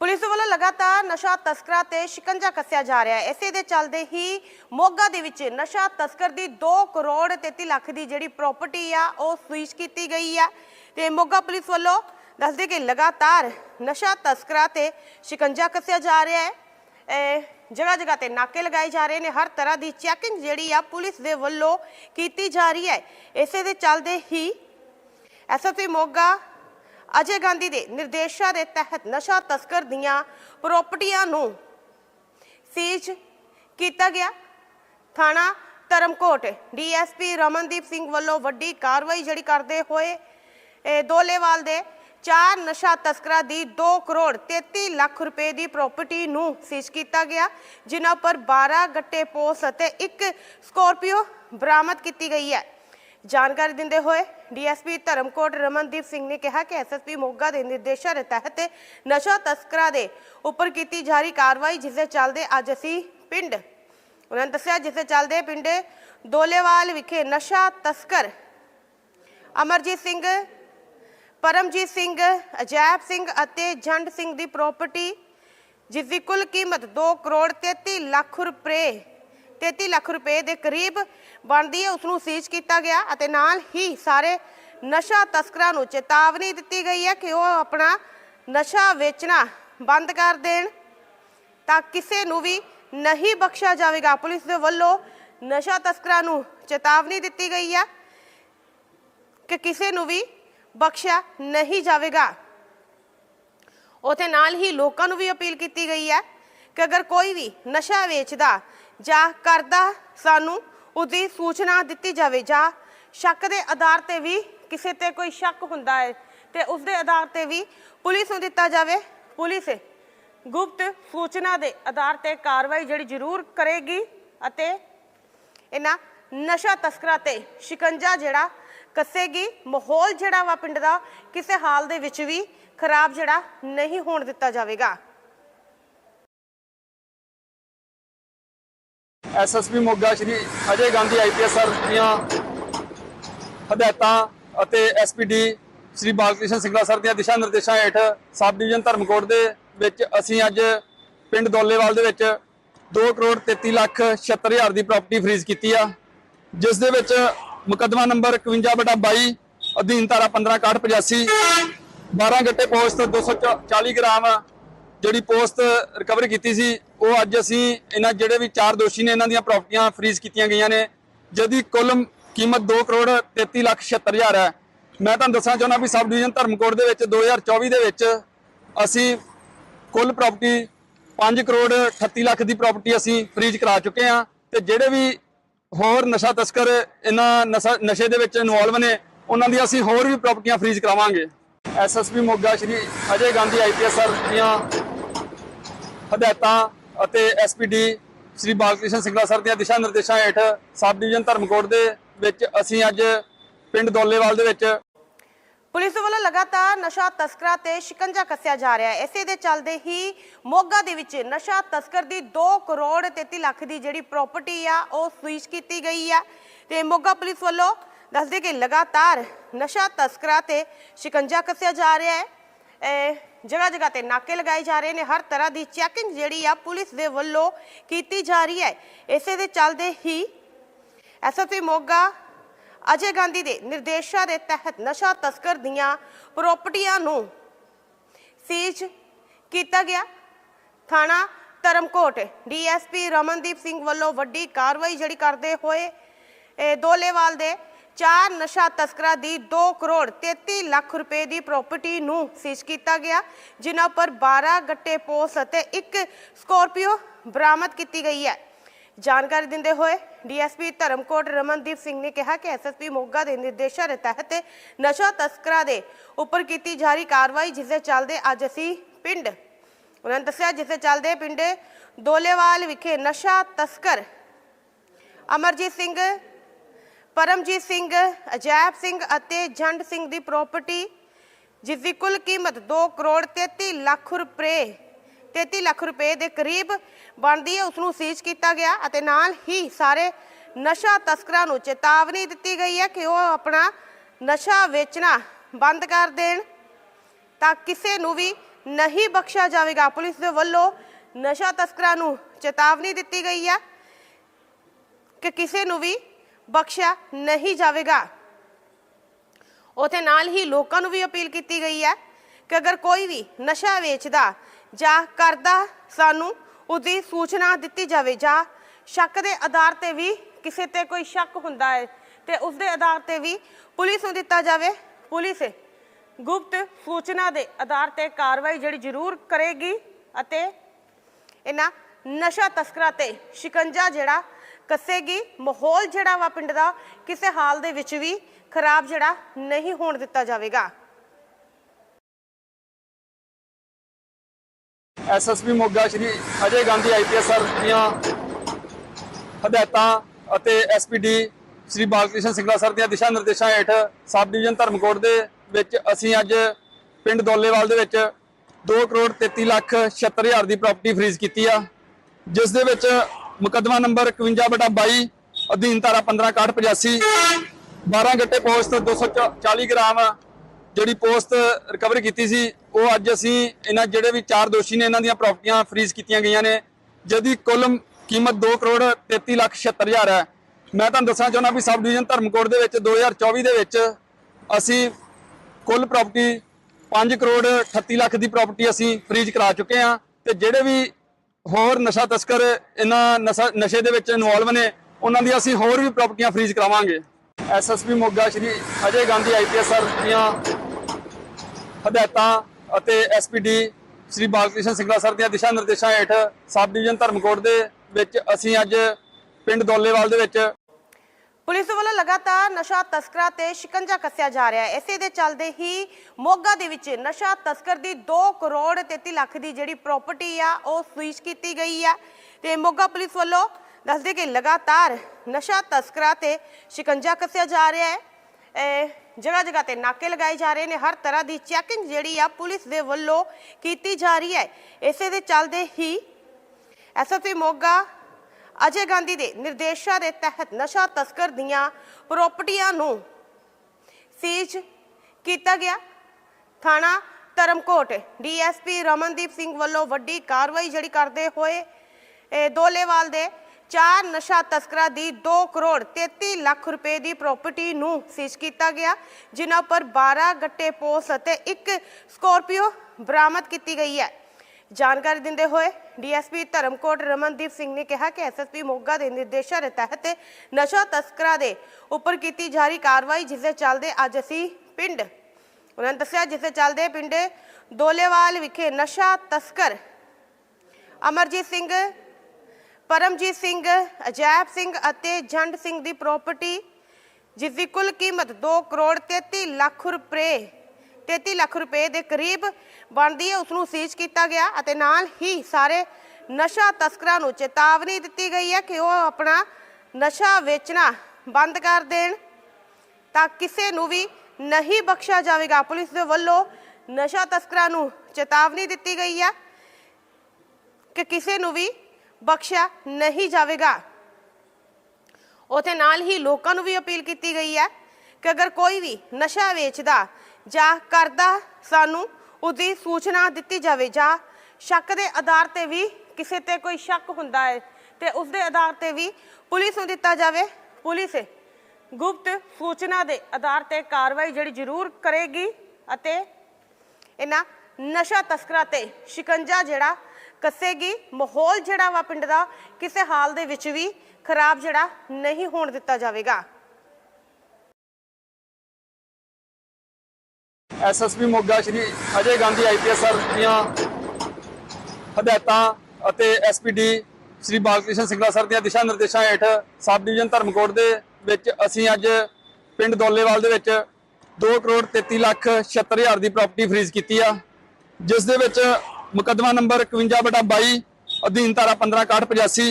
ਪੁਲਿਸ ਵੱਲੋਂ ਲਗਾਤਾਰ ਨਸ਼ਾ ਤਸਕਰਾਂ ਤੇ ਸ਼ਿਕੰਜਾ ਕੱਸਿਆ ਜਾ ਰਿਹਾ ਹੈ। ਇਸੇ ਦੇ ਚੱਲਦੇ ਹੀ ਮੋਗਾ ਦੇ ਵਿੱਚ ਨਸ਼ਾ ਤਸਕਰ ਦੀ 2 ਕਰੋੜ 33 ਲੱਖ ਦੀ ਜਿਹੜੀ ਪ੍ਰਾਪਰਟੀ ਆ, ਉਹ ਸਵੀਚ ਕੀਤੀ ਗਈ ਆ। ਤੇ ਮੋਗਾ ਪੁਲਿਸ ਵੱਲੋਂ ਦੱਸਦੇ ਕਿ ਲਗਾਤਾਰ ਨਸ਼ਾ ਤਸਕਰਾਂ ਤੇ ਸ਼ਿਕੰਜਾ ਕੱਸਿਆ ਜਾ ਰਿਹਾ ਹੈ। ਜਗ੍ਹਾ ਜਗ੍ਹਾ ਤੇ ਨਾਕੇ ਲਗਾਏ ਜਾ ਰਹੇ ਨੇ। ਹਰ ਤਰ੍ਹਾਂ ਦੀ ਚੈਕਿੰਗ ਜਿਹੜੀ ਆ ਪੁਲਿਸ ਦੇ ਵੱਲੋਂ ਕੀਤੀ ਜਾ ਰਹੀ ਹੈ। ਇਸੇ ਦੇ ਚੱਲਦੇ ਹੀ ਐਸਐਸਪੀ ਮੋਗਾ ਅਜੇ ਗਾਂਧੀ ਦੇ ਨਿਰਦੇਸ਼ਾਂ ਦੇ ਤਹਿਤ ਨਸ਼ਾ ਤਸਕਰ ਦੀਆਂ ਪ੍ਰਾਪਰਟੀਆਂ ਨੂੰ ਸੀਜ਼ ਕੀਤਾ ਗਿਆ। ਥਾਣਾ ਧਰਮਕੋਟ ਡੀਐਸਪੀ ਰਮਨਦੀਪ ਸਿੰਘ ਵੱਲੋਂ ਵੱਡੀ ਕਾਰਵਾਈ ਜਿਹੜੀ ਕਰਦੇ ਹੋਏ, ਇਹ ਦੋਲੇਵਾਲ ਦੇ ਚਾਰ ਨਸ਼ਾ ਤਸਕਰਾਂ ਦੀ 2 ਕਰੋੜ 33 ਲੱਖ ਰੁਪਏ ਦੀ ਪ੍ਰਾਪਰਟੀ ਨੂੰ ਸੀਜ਼ ਕੀਤਾ ਗਿਆ, ਜਿਨ੍ਹਾਂ ਪਰ 12 ਗੱਟੇ ਪੋਸ ਅਤੇ ਇੱਕ ਸਕੋਰਪੀਓ ਬਰਾਮਦ ਕੀਤੀ ਗਈ ਹੈ। ਜਾਣਕਾਰੀ ਦਿੰਦੇ ਹੋਏ ਡੀਐਸਪੀ ਧਰਮਕੋਟ ਰਮਨਦੀਪ ਸਿੰਘ ਨੇ ਕਿਹਾ ਕਿ ਐਸਐਸਪੀ ਮੋਗਾ ਦੇ ਨਿਰਦੇਸ਼ਾਂ ਦੇ ਤਹਿਤ ਨਸ਼ਾ ਤਸਕਰਾਂ ਦੇ ਉੱਪਰ ਕੀਤੀ ਜਾ ਰਹੀ ਕਾਰਵਾਈ, ਜਿਸ ਦੇ ਚੱਲਦੇ ਅੱਜ ਅਸੀਂ ਪਿੰਡ ਉਹਨਾਂ ਨੇ ਦੱਸਿਆ, ਜਿਸ ਦੇ ਚੱਲਦੇ ਪਿੰਡ ਦੋਲੇਵਾਲ ਵਿਖੇ ਨਸ਼ਾ ਤਸਕਰ ਅਮਰਜੀਤ ਸਿੰਘ ਪਰਮਜੀਤ ਸਿੰਘ ਅਜੈਬ ਸਿੰਘ ਅਤੇ ਜੰਡ ਸਿੰਘ ਦੀ ਪ੍ਰਾਪਰਟੀ ਜਿਸ ਦੀ ਕੁੱਲ ਕੀਮਤ 2 ਕਰੋੜ 33 ਲੱਖ ਰੁਪਏ 33 ਲੱਖ ਰੁਪਏ ਦੇ ਕਰੀਬ ਬਣਦੀ ਹੈ ਉਸ ਨੂੰ ਸੀਜ਼ ਕੀਤਾ ਗਿਆ ਅਤੇ ਨਾਲ ਹੀ ਸਾਰੇ ਨਸ਼ਾ ਤਸਕਰਾਂ ਨੂੰ ਚੇਤਾਵਨੀ ਦਿੱਤੀ ਗਈ ਹੈ ਕਿ ਉਹ ਆਪਣਾ ਨਸ਼ਾ ਵੇਚਣਾ ਬੰਦ ਕਰ ਦੇਣ, ਤਾਂ ਕਿਸੇ ਨੂੰ ਵੀ ਨਹੀਂ ਬਖਸ਼ਿਆ ਜਾਵੇਗਾ। ਪੁਲਿਸ ਦੇ ਵੱਲੋਂ ਨਸ਼ਾ ਤਸਕਰਾਂ ਨੂੰ ਚੇਤਾਵਨੀ ਦਿੱਤੀ ਗਈ ਹੈ ਕਿ ਕਿਸੇ ਨੂੰ ਵੀ ਬਖਸ਼ਿਆ ਨਹੀਂ ਜਾਵੇਗਾ। ਉਥੇ ਨਾਲ ਹੀ ਲੋਕਾਂ ਨੂੰ ਵੀ ਅਪੀਲ ਕੀਤੀ ਗਈ ਹੈ ਕਿ ਅਗਰ ਕੋਈ ਵੀ ਨਸ਼ਾ ਵੇਚਦਾ ਜਾਂ ਕਰਦਾ ਸਾਨੂੰ ਉਹਦੀ ਸੂਚਨਾ ਦਿੱਤੀ ਜਾਵੇ ਜਾਂ ਸ਼ੱਕ ਦੇ ਆਧਾਰ ਤੇ ਵੀ ਕਿਸੇ ਤੇ ਕੋਈ ਸ਼ੱਕ ਹੁੰਦਾ ਹੈ ਤੇ ਉਸ ਦੇ ਆਧਾਰ ਤੇ ਵੀ ਪੁਲਿਸ ਨੂੰ ਦਿੱਤਾ ਜਾਵੇ, ਪੁਲਿਸ ਗੁਪਤ ਸੂਚਨਾ ਦੇ ਆਧਾਰ ਤੇ ਕਾਰਵਾਈ ਜਿਹੜੀ ਜ਼ਰੂਰ ਕਰੇਗੀ ਅਤੇ ਇਹਨਾਂ ਨਸ਼ਾ ਤਸਕਰਾਂ ਤੇ ਸ਼ਿਕੰਜਾ ਜਿਹੜਾ ਕੱਸੇਗੀ। ਮਾਹੌਲ ਜਿਹੜਾ ਵਾ ਪਿੰਡ ਦਾ, ਕਿਸੇ ਹਾਲ ਦੇ ਵਿੱਚ ਵੀ ਖਰਾਬ ਜਿਹੜਾ ਨਹੀਂ ਹੋਣ ਦਿੱਤਾ ਜਾਵੇਗਾ। SSP Moga Shri Ajay Gandhi IPS sir ਦੀਆਂ ਹਦਾਇਤਾਂ ਅਤੇ ਐਸਪੀਡੀ ਸ਼੍ਰੀ ਬਾਲਕ੍ਰਿਸ਼ਨ ਸਿੰਘਲਾ ਸਰ ਦੀਆਂ ਦਿਸ਼ਾ ਨਿਰਦੇਸ਼ਾਂ ਹੇਠ ਸਬ ਡਿਵੀਜ਼ਨ ਧਰਮਕੋਟ ਦੇ ਵਿੱਚ ਅਸੀਂ ਅੱਜ ਪਿੰਡ ਦੋਲੇਵਾਲ ਦੇ ਵਿੱਚ 2 ਕਰੋੜ 33 ਲੱਖ 76 ਹਜ਼ਾਰ ਦੀ ਪ੍ਰਾਪਰਟੀ ਫਰੀਜ਼ ਕੀਤੀ ਆ। ਜਿਸ ਦੇ ਵਿੱਚ ਮੁਕੱਦਮਾ ਨੰਬਰ 51 ਬਟਾ 22 ਅਧੀਨ ਧਾਰਾ 15 85 12 ਗੱਟੇ ਪੋਸਟ 240 ਗ੍ਰਾਮ ਜਿਹੜੀ ਪੋਸਟ ਰਿਕਵਰ ਕੀਤੀ ਸੀ, ਉਹ ਅੱਜ ਅਸੀਂ ਇਹਨਾਂ ਜਿਹੜੇ ਵੀ ਚਾਰ ਦੋਸ਼ੀ ਨੇ ਇਹਨਾਂ ਦੀਆਂ ਪ੍ਰਾਪਰਟੀਆਂ ਫਰੀਜ਼ ਕੀਤੀਆਂ ਗਈਆਂ ਨੇ। ਜਿਹਦੀ ਕੁੱਲ ਕੀਮਤ 2 ਕਰੋੜ 33 ਲੱਖ 76 ਹਜ਼ਾਰ ਹੈ। ਮੈਂ ਤੁਹਾਨੂੰ ਦੱਸਣਾ ਚਾਹੁੰਦਾ ਵੀ ਸਬ ਡਿਵੀਜ਼ਨ ਧਰਮਕੋਟ ਦੇ ਵਿੱਚ 2024 ਦੇ ਵਿੱਚ ਅਸੀਂ ਕੁੱਲ ਪ੍ਰਾਪਰਟੀ 5 ਕਰੋੜ 38 ਲੱਖ ਦੀ ਪ੍ਰਾਪਰਟੀ ਅਸੀਂ ਫਰੀਜ਼ ਕਰਾ ਚੁੱਕੇ ਹਾਂ ਤੇ ਜਿਹੜੇ ਵੀ ਹੋਰ ਨਸ਼ਾ ਤਸਕਰ ਇਹਨਾਂ ਨਸ਼ਾ- ਨਸ਼ੇ ਦੇ ਵਿੱਚ ਇਨਵੋਲਵ ਨੇ, ਉਹਨਾਂ ਦੀ ਅਸੀਂ ਹੋਰ ਵੀ ਪ੍ਰਾਪਰਟੀਆਂ ਫਰੀਜ਼ ਕਰਾਵਾਂਗੇ। SSP Moga Shri Ajay Gandhi IPS sir ਦੀਆਂ ਹਦਾਇਤਾਂ ਅਤੇ ਐਸਪੀਡੀ ਸ਼੍ਰੀ ਬਾਲਕ੍ਰਿਸ਼ਨ ਸਿੰਘਲਾ ਸਰ ਦੀਆਂ ਦਿਸ਼ਾ ਨਿਰਦੇਸ਼ਾਂ ਹੇਠ ਸਬ ਡਿਵੀਜ਼ਨ ਧਰਮਕੋਟ ਦੇ ਵਿੱਚ ਅਸੀਂ ਅੱਜ ਪਿੰਡ ਦੋਲੇਵਾਲ ਦੇ ਵਿੱਚ ਪੁਲਿਸ ਵੱਲੋਂ ਲਗਾਤਾਰ ਨਸ਼ਾ ਤਸਕਰਾਂ ਤੇ ਸ਼ਿਕੰਜਾ ਕੱਸਿਆ ਜਾ ਰਿਹਾ ਹੈ। ਇਸੇ ਦੇ ਚੱਲਦੇ ਹੀ ਮੋਗਾ ਦੇ ਵਿੱਚ ਨਸ਼ਾ ਤਸਕਰ ਦੀ 2 ਕਰੋੜ 33 ਲੱਖ ਦੀ ਜਿਹੜੀ ਪ੍ਰਾਪਰਟੀ ਆ, ਉਹ ਸਵੀਚ ਕੀਤੀ ਗਈ ਆ। ਤੇ ਮੋਗਾ ਪੁਲਿਸ ਵੱਲੋਂ ਦੱਸਦੇ ਕਿ ਲਗਾਤਾਰ ਨਸ਼ਾ ਤਸਕਰਾਂ ਤੇ ਸ਼ਿਕੰਜਾ ਕੱਸਿਆ ਜਾ ਰਿਹਾ ਹੈ। ਜਗ੍ਹਾ ਜਗ੍ਹਾ ਤੇ ਨਾਕੇ ਲਗਾਏ ਜਾ ਰਹੇ ਨੇ। ਹਰ ਤਰ੍ਹਾਂ ਦੀ ਚੈਕਿੰਗ ਜਿਹੜੀ ਆ ਪੁਲਿਸ ਦੇ ਵੱਲੋਂ ਕੀਤੀ ਜਾ ਰਹੀ ਹੈ। ਇਸੇ ਦੇ ਚੱਲਦੇ ਹੀ ਐਸਐਸਪੀ ਮੋਗਾ ਅਜੇ ਗਾਂਧੀ ਦੇ ਨਿਰਦੇਸ਼ਾਂ ਦੇ ਤਹਿਤ ਨਸ਼ਾ ਤਸਕਰ ਦੀਆਂ ਪ੍ਰਾਪਰਟੀਆਂ ਨੂੰ ਸੀਜ਼ ਕੀਤਾ ਗਿਆ। ਥਾਣਾ ਧਰਮਕੋਟ, ਡੀਐਸਪੀ ਰਮਨਦੀਪ ਸਿੰਘ ਵੱਲੋਂ ਵੱਡੀ ਕਾਰਵਾਈ ਜਿਹੜੀ ਕਰਦੇ ਹੋਏ, ਇਹ ਦੋਲੇਵਾਲ ਦੇ ਚਾਰ ਨਸ਼ਾ ਤਸਕਰਾਂ ਦੀ 2 ਕਰੋੜ 33 ਲੱਖ ਰੁਪਏ ਦੀ ਪ੍ਰਾਪਰਟੀ ਨੂੰ ਸੀਜ਼ ਕੀਤਾ ਗਿਆ, ਜਿਨ੍ਹਾਂ ਪਰ 12 ਗੱਟੇ ਪੋਸ ਅਤੇ ਇੱਕ ਸਕੋਰਪੀਓ ਬਰਾਮਦ ਕੀਤੀ ਗਈ ਹੈ। ਜਾਣਕਾਰੀ ਦਿੰਦੇ ਹੋਏ ਡੀਐਸਪੀ ਧਰਮਕੋਟ ਰਮਨਦੀਪ ਸਿੰਘ ਨੇ ਕਿਹਾ ਕਿ ਐਸਐਸਪੀ ਮੋਗਾ ਦੇ ਨਿਰਦੇਸ਼ਾਂ ਦੇ ਤਹਿਤ ਨਸ਼ਾ ਤਸਕਰਾਂ ਦੇ ਉੱਪਰ ਕੀਤੀ ਜਾ ਰਹੀ ਕਾਰਵਾਈ ਜਿਸ ਦੇ ਚੱਲਦੇ ਅੱਜ ਅਸੀਂ ਪਿੰਡ, ਉਹਨਾਂ ਨੇ ਦੱਸਿਆ ਜਿਸ ਦੇ ਚੱਲਦੇ ਪਿੰਡ ਦੋਲੇਵਾਲ ਵਿਖੇ ਨਸ਼ਾ ਤਸਕਰ ਅਮਰਜੀਤ ਸਿੰਘ, ਪਰਮਜੀਤ ਸਿੰਘ, ਅਜੈਬ ਸਿੰਘ ਅਤੇ ਜੰਡ ਸਿੰਘ ਦੀ ਪ੍ਰਾਪਰਟੀ ਜਿਸ ਦੀ ਕੁੱਲ ਕੀਮਤ 2 ਕਰੋੜ 33 ਲੱਖ ਰੁਪਏ 33 ਲੱਖ ਰੁਪਏ ਦੇ ਕਰੀਬ ਬਣਦੀ ਹੈ ਉਸ ਨੂੰ ਸੀਜ਼ ਕੀਤਾ ਗਿਆ ਅਤੇ ਨਾਲ ਹੀ ਸਾਰੇ ਨਸ਼ਾ ਤਸਕਰਾਂ ਨੂੰ ਚੇਤਾਵਨੀ ਦਿੱਤੀ ਗਈ ਹੈ ਕਿ ਉਹ ਆਪਣਾ ਨਸ਼ਾ ਵੇਚਣਾ ਬੰਦ ਕਰ ਦੇਣ ਤਾਂ ਕਿਸੇ ਨੂੰ ਵੀ ਨਹੀਂ ਬਖਸ਼ਿਆ ਜਾਵੇਗਾ। ਪੁਲਿਸ ਦੇ ਵੱਲੋਂ ਨਸ਼ਾ ਤਸਕਰਾਂ ਨੂੰ ਚੇਤਾਵਨੀ ਦਿੱਤੀ ਗਈ ਹੈ ਕਿ ਕਿਸੇ ਨੂੰ ਵੀ ਬਖਸ਼ਿਆ ਨਹੀਂ ਜਾਵੇਗਾ। ਉਥੇ ਨਾਲ ਹੀ ਲੋਕਾਂ ਨੂੰ ਵੀ ਅਪੀਲ ਕੀਤੀ ਗਈ ਹੈ ਕਿ ਅਗਰ ਕੋਈ ਵੀ ਨਸ਼ਾ ਵੇਚਦਾ ਜਾਂ ਕਰਦਾ ਸਾਨੂੰ ਉਹਦੀ ਸੂਚਨਾ ਦਿੱਤੀ ਜਾਵੇ ਜਾਂ ਸ਼ੱਕ ਦੇ ਆਧਾਰ ਤੇ ਵੀ ਕਿਸੇ ਤੇ ਕੋਈ ਸ਼ੱਕ ਹੁੰਦਾ ਹੈ ਤੇ ਉਸ ਦੇ ਆਧਾਰ ਤੇ ਵੀ ਪੁਲਿਸ ਨੂੰ ਦਿੱਤਾ ਜਾਵੇ। ਪੁਲਿਸ ਗੁਪਤ ਸੂਚਨਾ ਦੇ ਆਧਾਰ ਤੇ ਕਾਰਵਾਈ ਜਿਹੜੀ ਜ਼ਰੂਰ ਕਰੇਗੀ ਅਤੇ ਇਹਨਾਂ ਨਸ਼ਾ ਤਸਕਰਾਂ ਤੇ ਸ਼ਿਕੰਜਾ ਜਿਹੜਾ ਕੱਸੇਗੀ, ਮਾਹੌਲ ਜਿਹੜਾ ਵਾ ਪਿੰਡ ਦਾ, ਕਿਸੇ ਹਾਲ ਦੇ ਵਿੱਚ ਵੀ ਖਰਾਬ ਜਿਹੜਾ ਨਹੀਂ ਹੋਣ ਦਿੱਤਾ ਜਾਵੇਗਾ। SSP Moga Shri Ajay Gandhi IPS sir ਦੀਆਂ ਹਦਾਇਤਾਂ ਅਤੇ ਐਸਪੀਡੀ ਸ਼੍ਰੀ ਬਾਲਕ੍ਰਿਸ਼ਨ ਸਿੰਘਲਾ ਸਰ ਦੀਆਂ ਦਿਸ਼ਾ ਨਿਰਦੇਸ਼ਾਂ ਹੇਠ ਸਬ ਡਿਵੀਜ਼ਨ ਧਰਮਕੋਟ ਦੇ ਵਿੱਚ ਅਸੀਂ ਅੱਜ ਪਿੰਡ ਦੋਲੇਵਾਲ ਦੇ ਵਿੱਚ 2 ਕਰੋੜ 33 ਲੱਖ 76 ਹਜ਼ਾਰ ਦੀ ਪ੍ਰਾਪਰਟੀ ਫਰੀਜ਼ ਕੀਤੀ ਆ, ਜਿਸ ਦੇ ਵਿੱਚ ਮੁਕੱਦਮਾ ਨੰਬਰ 51 ਬਟਾ 22 ਅਧੀਨ ਧਾਰਾ 15 61 85 12 ਗੱਟੇ ਪੋਸਟ 240 ਗ੍ਰਾਮ ਜਿਹੜੀ ਪੋਸਟ ਰਿਕਵਰ ਕੀਤੀ ਸੀ, ਉਹ ਅੱਜ ਅਸੀਂ ਇਹਨਾਂ ਜਿਹੜੇ ਵੀ ਚਾਰ ਦੋਸ਼ੀ ਨੇ, ਇਹਨਾਂ ਦੀਆਂ ਪ੍ਰਾਪਰਟੀਆਂ ਫਰੀਜ਼ ਕੀਤੀਆਂ ਗਈਆਂ ਨੇ। ਜਿਹਦੀ ਕੁੱਲ ਕੀਮਤ 2 ਕਰੋੜ 33 ਲੱਖ 76 ਹਜ਼ਾਰ ਹੈ। ਮੈਂ ਤੁਹਾਨੂੰ ਦੱਸਣਾ ਚਾਹੁੰਦਾ ਵੀ ਸਬ ਡਿਵੀਜ਼ਨ ਧਰਮਕੋਟ ਦੇ ਵਿੱਚ 2024 ਦੇ ਵਿੱਚ ਅਸੀਂ ਕੁੱਲ ਪ੍ਰਾਪਰਟੀ 5 ਕਰੋੜ 38 ਲੱਖ ਦੀ ਪ੍ਰਾਪਰਟੀ ਅਸੀਂ ਫਰੀਜ਼ ਕਰਾ ਚੁੱਕੇ ਹਾਂ ਤੇ ਜਿਹੜੇ ਵੀ ਹੋਰ ਨਸ਼ਾ ਤਸਕਰ ਇਹਨਾਂ ਨਸ਼ਾ, ਨਸ਼ੇ ਦੇ ਵਿੱਚ ਇਨਵੋਲਵ ਨੇ, ਉਹਨਾਂ ਦੀ ਅਸੀਂ ਹੋਰ ਵੀ ਪ੍ਰਾਪਰਟੀਆਂ ਫਰੀਜ਼ ਕਰਾਵਾਂਗੇ। SSP Moga Shri Ajay Gandhi IPS sir ਦੀਆਂ ਹਦਾਇਤਾਂ ਅਤੇ ਐਸਪੀਡੀ ਸ਼੍ਰੀ ਬਾਲਕ੍ਰਿਸ਼ਨ ਸਿੰਘਲਾ ਸਰ ਦੀਆਂ ਦਿਸ਼ਾ ਨਿਰਦੇਸ਼ਾਂ ਹੇਠ ਸਬ ਡਿਵੀਜ਼ਨ ਧਰਮਕੋਟ ਦੇ ਵਿੱਚ ਅਸੀਂ ਅੱਜ ਪਿੰਡ ਦੋਲੇਵਾਲ ਦੇ ਵਿੱਚ ਪੁਲਿਸ ਵੱਲੋਂ ਲਗਾਤਾਰ ਨਸ਼ਾ ਤਸਕਰਾਂ ਤੇ ਸ਼ਿਕੰਜਾ ਕੱਸਿਆ ਜਾ ਰਿਹਾ ਹੈ। ਇਸੇ ਦੇ ਚੱਲਦੇ ਹੀ ਮੋਗਾ ਦੇ ਵਿੱਚ ਨਸ਼ਾ ਤਸਕਰ ਦੀ 2 ਕਰੋੜ 33 ਲੱਖ ਦੀ ਜਿਹੜੀ ਪ੍ਰਾਪਰਟੀ ਆ, ਉਹ ਸਵੀਚ ਕੀਤੀ ਗਈ ਆ। ਤੇ ਮੋਗਾ ਪੁਲਿਸ ਵੱਲੋਂ ਦੱਸਦੇ ਕਿ ਲਗਾਤਾਰ ਨਸ਼ਾ ਤਸਕਰਾਂ ਤੇ ਸ਼ਿਕੰਜਾ ਕੱਸਿਆ ਜਾ ਰਿਹਾ ਹੈ। ਜਗ੍ਹਾ ਜਗ੍ਹਾ ਤੇ ਨਾਕੇ ਲਗਾਏ ਜਾ ਰਹੇ ਨੇ। ਹਰ ਤਰ੍ਹਾਂ ਦੀ ਚੈਕਿੰਗ ਜਿਹੜੀ ਆ ਪੁਲਿਸ ਦੇ ਵੱਲੋਂ ਕੀਤੀ ਜਾ ਰਹੀ ਹੈ। ਇਸੇ ਦੇ ਚੱਲਦੇ ਹੀ ਐਸਐਸਪੀ ਮੋਗਾ, ਅਜੇ ਗਾਂਧੀ ਦੇ ਨਿਰਦੇਸ਼ਾਂ ਦੇ ਤਹਿਤ ਨਸ਼ਾ ਤਸਕਰ ਦੀਆਂ ਪ੍ਰਾਪਰਟੀਆਂ ਨੂੰ ਸੀਜ਼ ਕੀਤਾ ਗਿਆ। ਥਾਣਾ ਧਰਮਕੋਟ, ਡੀਐਸਪੀ ਰਮਨਦੀਪ ਸਿੰਘ ਵੱਲੋਂ ਵੱਡੀ ਕਾਰਵਾਈ ਜਿਹੜੀ ਕਰਦੇ ਹੋਏ, ਇਹ, ਦੋਲੇਵਾਲ ਦੇ ਚਾਰ ਨਸ਼ਾ ਤਸਕਰਾਂ ਦੀ 2 ਕਰੋੜ 33 ਲੱਖ ਰੁਪਏ ਦੀ ਪ੍ਰਾਪਰਟੀ ਨੂੰ ਸੀਜ਼ ਕੀਤਾ ਗਿਆ, ਜਿਨ੍ਹਾਂ ਪਰ 12 ਗੱਟੇ ਪੋਸ ਅਤੇ ਇੱਕ ਸਕੋਰਪੀਓ ਬਰਾਮਦ ਕੀਤੀ ਗਈ ਹੈ। ਜਾਣਕਾਰੀ ਦਿੰਦੇ ਹੋਏ ਡੀਐਸਪੀ ਧਰਮਕੋਟ ਰਮਨਦੀਪ ਸਿੰਘ ਨੇ ਕਿਹਾ ਕਿ ਐਸਐਸਪੀ ਮੋਗਾ ਦੇ ਨਿਰਦੇਸ਼ਾਂ ਦੇ ਤਹਿਤ ਨਸ਼ਾ ਤਸਕਰਾਂ ਦੇ ਉੱਪਰ ਕੀਤੀ ਜਾ ਰਹੀ ਕਾਰਵਾਈ, ਜਿਸ ਦੇ ਚੱਲਦੇ ਅੱਜ ਅਸੀਂ ਪਿੰਡ, ਉਹਨਾਂ ਨੇ ਦੱਸਿਆ, ਜਿਸ ਦੇ ਚੱਲਦੇ ਪਿੰਡ ਦੋਲੇਵਾਲ ਵਿਖੇ ਨਸ਼ਾ ਤਸਕਰ ਅਮਰਜੀਤ ਸਿੰਘ ਪਰਮਜੀਤ ਸਿੰਘ, ਅਜੈਬ ਸਿੰਘ ਅਤੇ ਜੰਡ ਸਿੰਘ ਦੀ ਪ੍ਰਾਪਰਟੀ ਜਿਸ ਦੀ ਕੁੱਲ ਕੀਮਤ 2 ਕਰੋੜ 33 ਲੱਖ ਰੁਪਏ 33 ਲੱਖ ਰੁਪਏ ਦੇ ਕਰੀਬ ਬਣਦੀ ਹੈ ਉਸ ਨੂੰ ਸੀਜ਼ ਕੀਤਾ ਗਿਆ ਅਤੇ ਨਾਲ ਹੀ ਸਾਰੇ ਨਸ਼ਾ ਤਸਕਰਾਂ ਨੂੰ ਚੇਤਾਵਨੀ ਦਿੱਤੀ ਗਈ ਹੈ ਕਿ ਉਹ ਆਪਣਾ ਨਸ਼ਾ ਵੇਚਣਾ ਬੰਦ ਕਰ ਦੇਣ, ਤਾਂ ਕਿਸੇ ਨੂੰ ਵੀ ਨਹੀਂ ਬਖਸ਼ਿਆ ਜਾਵੇਗਾ। ਪੁਲਿਸ ਦੇ ਵੱਲੋਂ ਨਸ਼ਾ ਤਸਕਰਾਂ ਨੂੰ ਚੇਤਾਵਨੀ ਦਿੱਤੀ ਗਈ ਹੈ ਕਿ ਕਿਸੇ ਨੂੰ ਵੀ ਬਖਸ਼ਿਆ ਨਹੀਂ ਜਾਵੇਗਾ। ਉਥੇ ਨਾਲ ਹੀ ਲੋਕਾਂ ਨੂੰ ਵੀ ਅਪੀਲ ਕੀਤੀ ਗਈ ਹੈ ਕਿ ਅਗਰ ਕੋਈ ਵੀ ਨਸ਼ਾ ਵੇਚਦਾ ਜਾਂ ਕਰਦਾ ਸਾਨੂੰ ਉਹਦੀ ਸੂਚਨਾ ਦਿੱਤੀ ਜਾਵੇ ਜਾਂ ਸ਼ੱਕ ਦੇ ਆਧਾਰ ਤੇ ਵੀ ਕਿਸੇ ਤੇ ਕੋਈ ਸ਼ੱਕ ਹੁੰਦਾ ਹੈ ਤੇ ਉਸ ਦੇ ਆਧਾਰ ਤੇ ਵੀ ਪੁਲਿਸ ਨੂੰ ਦਿੱਤਾ ਜਾਵੇ, ਪੁਲਿਸ ਗੁਪਤ ਸੂਚਨਾ ਦੇ ਆਧਾਰ ਤੇ ਕਾਰਵਾਈ ਜਿਹੜੀ ਜ਼ਰੂਰ ਕਰੇਗੀ ਅਤੇ ਇਹਨਾਂ ਨਸ਼ਾ ਤਸਕਰਾਂ ਤੇ ਸ਼ਿਕੰਜਾ ਜਿਹੜਾ ਕੱਸੇਗੀ। ਮਾਹੌਲ ਜਿਹੜਾ ਵਾ ਪਿੰਡ ਦਾ, ਕਿਸੇ ਹਾਲ ਦੇ ਵਿੱਚ ਵੀ ਖਰਾਬ ਜਿਹੜਾ ਨਹੀਂ ਹੋਣ ਦਿੱਤਾ ਜਾਵੇਗਾ। SSP Moga Shri Ajay Gandhi IPS sir ਦੀਆਂ ਹਦਾਇਤਾਂ ਅਤੇ ਐਸਪੀਡੀ ਸ਼੍ਰੀ ਬਾਲਕ੍ਰਿਸ਼ਨ ਸਿੰਘਲਾ ਸਰ ਦੀਆਂ ਦਿਸ਼ਾ ਨਿਰਦੇਸ਼ਾਂ ਹੇਠ ਸਬ ਡਿਵੀਜ਼ਨ ਧਰਮਕੋਟ ਦੇ ਵਿੱਚ ਅਸੀਂ ਅੱਜ ਪਿੰਡ ਦੋਲੇਵਾਲ ਦੇ ਵਿੱਚ 2 ਕਰੋੜ 33 ਲੱਖ 76 ਹਜ਼ਾਰ ਦੀ ਪ੍ਰਾਪਰਟੀ ਫਰੀਜ਼ ਕੀਤੀ ਆ, ਜਿਸ ਦੇ ਵਿੱਚ ਮੁਕੱਦਮਾ ਨੰਬਰ 51 ਬਟਾ 22 ਅਧੀਨ ਧਾਰਾ 15 85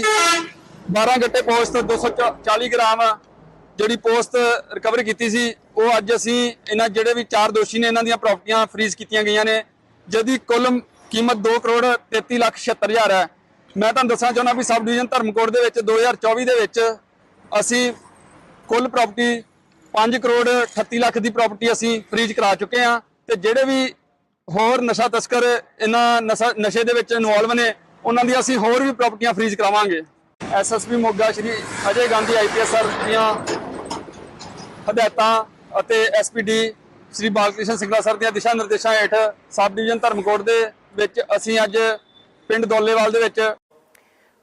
12 ਗੱਟੇ ਪੋਸਟ 240 ਗ੍ਰਾਮ ਜਿਹੜੀ ਪੋਸਟ ਰਿਕਵਰ ਕੀਤੀ ਸੀ, ਉਹ ਅੱਜ ਅਸੀਂ ਇਹਨਾਂ ਜਿਹੜੇ ਵੀ ਚਾਰ ਦੋਸ਼ੀ ਨੇ ਇਹਨਾਂ ਦੀਆਂ ਪ੍ਰਾਪਰਟੀਆਂ ਫਰੀਜ਼ ਕੀਤੀਆਂ ਗਈਆਂ ਨੇ, ਜਿਹਦੀ ਕੁੱਲ ਕੀਮਤ 2 ਕਰੋੜ 33 ਲੱਖ 76 ਹਜ਼ਾਰ ਹੈ। ਮੈਂ ਤੁਹਾਨੂੰ ਦੱਸਣਾ ਚਾਹੁੰਦਾ ਵੀ ਸਬ ਡਿਵੀਜ਼ਨ ਧਰਮਕੋਟ ਦੇ ਵਿੱਚ 2024 ਦੇ ਵਿੱਚ ਅਸੀਂ ਕੁੱਲ ਪ੍ਰਾਪਰਟੀ 5 ਕਰੋੜ 38 ਲੱਖ ਦੀ ਪ੍ਰਾਪਰਟੀ ਅਸੀਂ ਫਰੀਜ਼ ਕਰਾ ਚੁੱਕੇ ਹਾਂ ਤੇ ਜਿਹੜੇ ਵੀ ਹੋਰ ਨਸ਼ਾ ਤਸਕਰ, ਇਹਨਾਂ ਨਸ਼ਾ, ਨਸ਼ੇ ਦੇ ਵਿੱਚ ਇਨਵੋਲਵ ਨੇ, ਉਹਨਾਂ ਦੀ ਅਸੀਂ ਹੋਰ ਵੀ ਪ੍ਰਾਪਰਟੀਆਂ ਫਰੀਜ਼ ਕਰਾਵਾਂਗੇ। SSP Moga Shri Ajay Gandhi IPS sir ਦੀਆਂ ਹਦਾਇਤਾਂ ਅਤੇ ਐਸਪੀਡੀ ਸ਼੍ਰੀ ਬਾਲਕ੍ਰਿਸ਼ਨ ਸਿੰਘਲਾ ਸਰ ਦੀਆਂ ਦਿਸ਼ਾ ਨਿਰਦੇਸ਼ਾਂ ਹੇਠ ਸਬ ਡਿਵੀਜ਼ਨ ਧਰਮਕੋਟ ਦੇ ਵਿੱਚ ਅਸੀਂ ਅੱਜ ਪਿੰਡ ਦੋਲੇਵਾਲ ਦੇ ਵਿੱਚ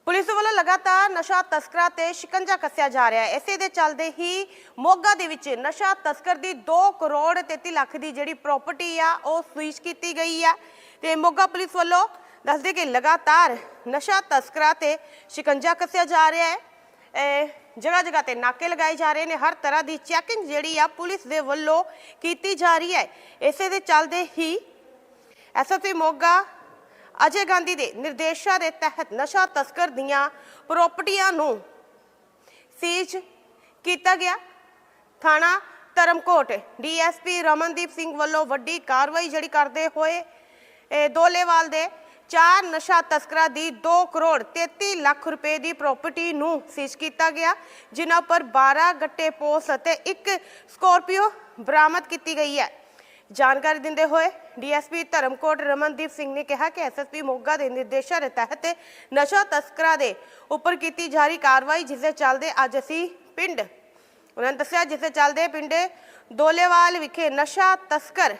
ਪੁਲਿਸ ਵੱਲੋਂ ਲਗਾਤਾਰ ਨਸ਼ਾ ਤਸਕਰਾਂ ਤੇ ਸ਼ਿਕੰਜਾ ਕੱਸਿਆ ਜਾ ਰਿਹਾ ਹੈ। ਇਸੇ ਦੇ ਚੱਲਦੇ ਹੀ ਮੋਗਾ ਦੇ ਵਿੱਚ ਨਸ਼ਾ ਤਸਕਰ ਦੀ 2 ਕਰੋੜ 33 ਲੱਖ ਦੀ ਜਿਹੜੀ ਪ੍ਰਾਪਰਟੀ ਆ, ਉਹ ਸੀਜ਼ ਕੀਤੀ ਗਈ ਆ। ਤੇ ਮੋਗਾ ਪੁਲਿਸ ਵੱਲੋਂ ਦੱਸਦੇ ਕਿ ਲਗਾਤਾਰ ਨਸ਼ਾ ਤਸਕਰਾਂ ਤੇ ਸ਼ਿਕੰਜਾ ਕੱਸਿਆ ਜਾ ਰਿਹਾ ਹੈ। ਜਗ੍ਹਾ ਜਗ੍ਹਾ ਤੇ ਨਾਕੇ ਲਗਾਏ ਜਾ ਰਹੇ ਨੇ। ਹਰ ਤਰ੍ਹਾਂ ਦੀ ਚੈਕਿੰਗ ਜਿਹੜੀ ਆ ਪੁਲਿਸ ਦੇ ਵੱਲੋਂ ਕੀਤੀ ਜਾ ਰਹੀ ਹੈ। ਇਸੇ ਦੇ ਚੱਲਦੇ ਹੀ ਐਸਐਸਪੀ ਮੋਗਾ ਅਜੇ ਗਾਂਧੀ ਦੇ ਨਿਰਦੇਸ਼ਾਂ ਦੇ ਤਹਿਤ ਨਸ਼ਾ ਤਸਕਰ ਦੀਆਂ ਪ੍ਰਾਪਰਟੀਆਂ ਨੂੰ ਸੀਜ਼ ਕੀਤਾ ਗਿਆ। ਥਾਣਾ ਧਰਮਕੋਟ, ਡੀਐਸਪੀ ਰਮਨਦੀਪ ਸਿੰਘ ਵੱਲੋਂ ਵੱਡੀ ਕਾਰਵਾਈ ਜਿਹੜੀ ਕਰਦੇ ਹੋਏ ਦੋਲੇਵਾਲ ਦੇ ਚਾਰ ਨਸ਼ਾ ਤਸਕਰਾਂ ਦੀ 2 ਕਰੋੜ 33 ਲੱਖ ਰੁਪਏ ਦੀ ਪ੍ਰਾਪਰਟੀ ਨੂੰ ਸੀਜ਼ ਕੀਤਾ ਗਿਆ, ਜਿਨ੍ਹਾਂ ਪਰ 12 ਗੱਟੇ ਪੋਸ ਅਤੇ ਇੱਕ ਸਕੋਰਪੀਓ ਬਰਾਮਦ ਕੀਤੀ ਗਈ ਹੈ। ਜਾਣਕਾਰੀ ਦਿੰਦੇ ਹੋਏ ਡੀਐਸਪੀ ਧਰਮਕੋਟ ਰਮਨਦੀਪ ਸਿੰਘ ਨੇ ਕਿਹਾ ਕਿ ਐਸਐਸਪੀ ਮੋਗਾ ਦੇ ਨਿਰਦੇਸ਼ਾਂ ਦੇ ਤਹਿਤ ਨਸ਼ਾ ਤਸਕਰਾਂ ਦੇ ਉੱਪਰ ਕੀਤੀ ਜਾ ਰਹੀ ਕਾਰਵਾਈ ਜਿਸ ਦੇ ਚੱਲਦੇ ਅੱਜ ਅਸੀਂ ਪਿੰਡ ਉਹਨਾਂ ਨੇ ਦੱਸਿਆ ਜਿਸ ਦੇ ਚੱਲਦੇ ਪਿੰਡ ਦੋਲੇਵਾਲ ਵਿਖੇ ਨਸ਼ਾ ਤਸਕਰ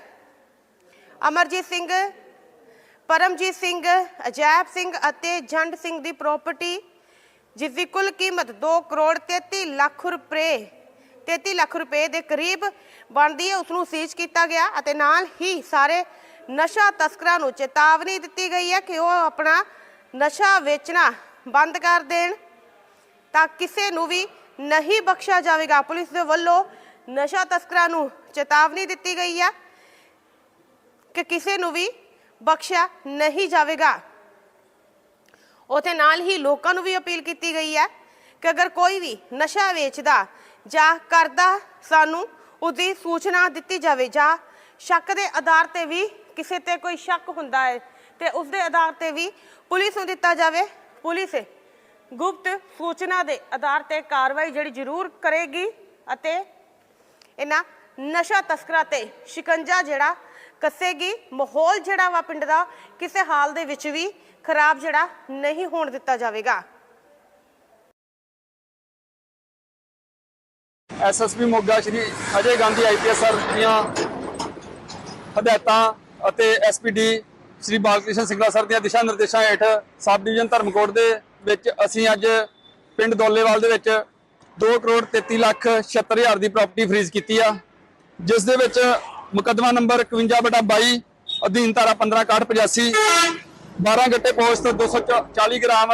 ਅਮਰਜੀਤ ਸਿੰਘ, ਪਰਮਜੀਤ ਸਿੰਘ, ਅਜੈਬ ਸਿੰਘ ਅਤੇ ਜੰਡ ਸਿੰਘ ਦੀ ਪ੍ਰਾਪਰਟੀ ਜਿਸ ਦੀ ਕੁੱਲ ਕੀਮਤ 2 ਕਰੋੜ 33 ਲੱਖ ਰੁਪਏ 33 ਲੱਖ ਰੁਪਏ ਦੇ ਕਰੀਬ ਬਣਦੀ ਹੈ ਉਸ ਨੂੰ ਸੀਜ਼ ਕੀਤਾ ਗਿਆ ਅਤੇ ਨਾਲ ਹੀ ਸਾਰੇ ਨਸ਼ਾ ਤਸਕਰਾਂ ਨੂੰ ਚੇਤਾਵਨੀ ਦਿੱਤੀ ਗਈ ਹੈ ਕਿ ਉਹ ਆਪਣਾ ਨਸ਼ਾ ਵੇਚਣਾ ਬੰਦ ਕਰ ਦੇਣ ਤਾਂ ਕਿਸੇ ਨੂੰ ਵੀ ਨਹੀਂ ਬਖਸ਼ਿਆ ਜਾਵੇਗਾ। ਪੁਲਿਸ ਦੇ ਵੱਲੋਂ ਨਸ਼ਾ ਤਸਕਰਾਂ ਨੂੰ ਚੇਤਾਵਨੀ ਦਿੱਤੀ ਗਈ ਹੈ ਕਿ ਕਿਸੇ ਨੂੰ ਵੀ ਬਖਸ਼ਿਆ ਨਹੀਂ ਜਾਵੇਗਾ। ਉਥੇ ਨਾਲ ਹੀ ਲੋਕਾਂ ਨੂੰ ਵੀ ਅਪੀਲ ਕੀਤੀ ਗਈ ਹੈ ਕਿ ਅਗਰ ਕੋਈ ਵੀ ਨਸ਼ਾ ਵੇਚਦਾ ਜਾਂ ਕਰਦਾ ਸਾਨੂੰ ਉਹਦੀ ਸੂਚਨਾ ਦਿੱਤੀ ਜਾਵੇ। ਜਾਂ ਸ਼ੱਕ ਦੇ ਆਧਾਰ ਤੇ ਵੀ ਕਿਸੇ ਤੇ ਕੋਈ ਸ਼ੱਕ ਹੁੰਦਾ ਹੈ ਤੇ ਉਸ ਦੇ ਆਧਾਰ ਤੇ ਵੀ ਪੁਲਿਸ ਨੂੰ ਦਿੱਤਾ ਜਾਵੇ। ਪੁਲਿਸ ਗੁਪਤ ਸੂਚਨਾ ਦੇ ਆਧਾਰ ਤੇ ਕਾਰਵਾਈ ਜਿਹੜੀ ਜ਼ਰੂਰ ਕਰੇਗੀ ਅਤੇ ਇਹਨਾਂ ਨਸ਼ਾ ਤਸਕਰਾਂ ਤੇ ਸ਼ਿਕੰਜਾ ਜਿਹੜਾ ਕੱਸੇਗੀ, ਮਾਹੌਲ ਜਿਹੜਾ ਵਾ ਪਿੰਡ ਦਾ, ਕਿਸੇ ਹਾਲ ਦੇ ਵਿੱਚ ਵੀ ਖਰਾਬ ਜਿਹੜਾ ਨਹੀਂ ਹੋਣ ਦਿੱਤਾ ਜਾਵੇਗਾ। SSP Moga Shri Ajay Gandhi IPS sir ਦੀਆਂ ਹਦਾਇਤਾਂ ਅਤੇ ਐਸਪੀਡੀ ਸ਼੍ਰੀ ਬਾਲਕ੍ਰਿਸ਼ਨ ਸਿੰਘਲਾ ਸਰ ਦੀਆਂ ਦਿਸ਼ਾ ਨਿਰਦੇਸ਼ਾਂ ਹੇਠ ਸਬ ਡਿਵੀਜ਼ਨ ਧਰਮਕੋਟ ਦੇ ਵਿੱਚ ਅਸੀਂ ਅੱਜ ਪਿੰਡ ਦੋਲੇਵਾਲ ਦੇ ਵਿੱਚ 2 ਕਰੋੜ 33 ਲੱਖ 76 ਹਜ਼ਾਰ ਦੀ ਪ੍ਰਾਪਰਟੀ ਫਰੀਜ਼ ਕੀਤੀ ਆ, ਜਿਸ ਦੇ ਵਿੱਚ ਮੁਕੱਦਮਾ ਨੰਬਰ 51 ਬਟਾ 22 ਅਧੀਨ ਧਾਰਾ 15 85 12 ਗੱਟੇ ਪੋਸਟ 240 ਗ੍ਰਾਮ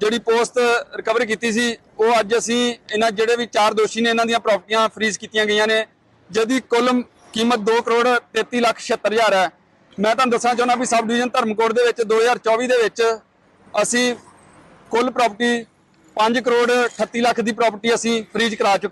ਜਿਹੜੀ ਪੋਸਟ ਰਿਕਵਰ ਕੀਤੀ ਸੀ, ਉਹ ਅੱਜ ਅਸੀਂ ਇਹਨਾਂ ਜਿਹੜੇ ਵੀ ਚਾਰ ਦੋਸ਼ੀ ਨੇ ਇਹਨਾਂ ਦੀਆਂ ਪ੍ਰਾਪਰਟੀਆਂ ਫਰੀਜ਼ ਕੀਤੀਆਂ ਗਈਆਂ ਨੇ। ਜਿਹਦੀ ਕੁੱਲ ਕੀਮਤ 2 ਕਰੋੜ 33 ਲੱਖ 76 ਹਜ਼ਾਰ ਹੈ। ਮੈਂ ਤੁਹਾਨੂੰ ਦੱਸਣਾ ਚਾਹੁੰਦਾ ਵੀ ਸਬ ਡਿਵੀਜ਼ਨ ਧਰਮਕੋਟ ਦੇ ਵਿੱਚ 2024 ਦੇ ਵਿੱਚ ਅਸੀਂ ਕੁੱਲ ਪ੍ਰਾਪਰਟੀ 5 ਕਰੋੜ 38 ਲੱਖ ਦੀ ਪ੍ਰਾਪਰਟੀ ਅਸੀਂ ਫ੍ਰੀਜ਼ ਕਰਾ ਚੁੱਕੇ